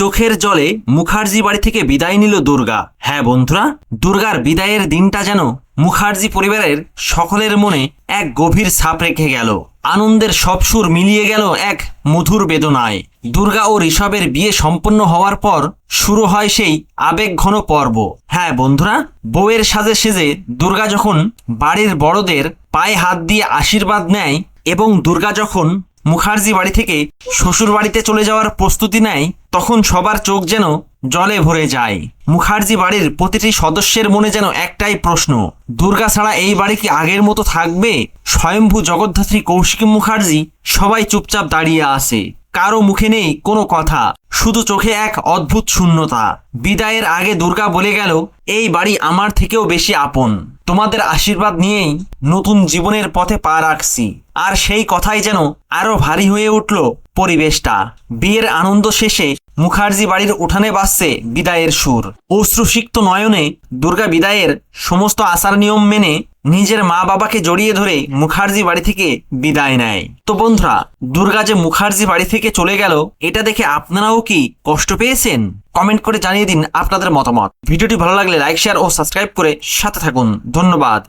চোখের জলে মুখার্জি বাড়ি থেকে বিদায় নিল দুর্গা। হ্যাঁ বন্ধুরা, দুর্গার বিদায়ের দিনটা যেন মুখার্জি পরিবারের সকলের মনে এক গভীর ছাপ রেখে গেল। আনন্দের সব সুর মিলিয়ে গেল এক মধুর বেদনায়। দুর্গা ও ঋষভের বিয়ে সম্পন্ন হওয়ার পর শুরু হয় সেই আবেগ ঘন পর্ব। হ্যাঁ বন্ধুরা, বউয়ের সাজে সেজে দুর্গা যখন বাড়ির বড়দের পায়ে হাত দিয়ে আশীর্বাদ নেয় এবং দুর্গা যখন মুখার্জি বাড়ি থেকে শ্বশুর বাড়িতে চলে যাওয়ার প্রস্তুতি নেয় তখন সবার চোখ যেন জলে ভরে যায়। মুখার্জি বাড়ির প্রতিটি সদস্যের মনে যেন একটাই প্রশ্ন, দুর্গা ছাড়া এই বাড়ি কি আগের মতো থাকবে? স্বয়ম্ভু জগদ্ধাত্রী কৌশিকী মুখার্জি সবাই চুপচাপ দাঁড়িয়ে আছে। কারও মুখে নেই কোনো কথা, শুধু চোখে এক অদ্ভুত শূন্যতা। বিদায়ের আগে দুর্গা বলে গেল, এই বাড়ি আমার থেকেও বেশি আপন। তোমাদের আশীর্বাদ নিয়েই নতুন জীবনের পথে পা রাখছি। আর সেই কথাই যেন আরও ভারী হয়ে উঠল পরিবেশটা। বিয়ের আনন্দ শেষে মুখার্জি বাড়ির উঠানে বাজছে বিদায়ের সুর। অশ্রুসিক্ত নয়নে দুর্গা বিদায়ের সমস্ত আচার নিয়ম মেনে নিজের মা বাবাকে জড়িয়ে ধরে মুখার্জি বাড়ি থেকে বিদায় নেয়। তো বন্ধুরা, দুর্গা যে মুখার্জি বাড়ি থেকে চলে গেল, এটা দেখে আপনারাও কি কষ্ট পেয়েছেন? কমেন্ট করে জানিয়ে দিন আপনাদের মতামত। ভিডিওটি ভালো লাগলে লাইক, শেয়ার ও সাবস্ক্রাইব করে সাথে থাকুন। ধন্যবাদ।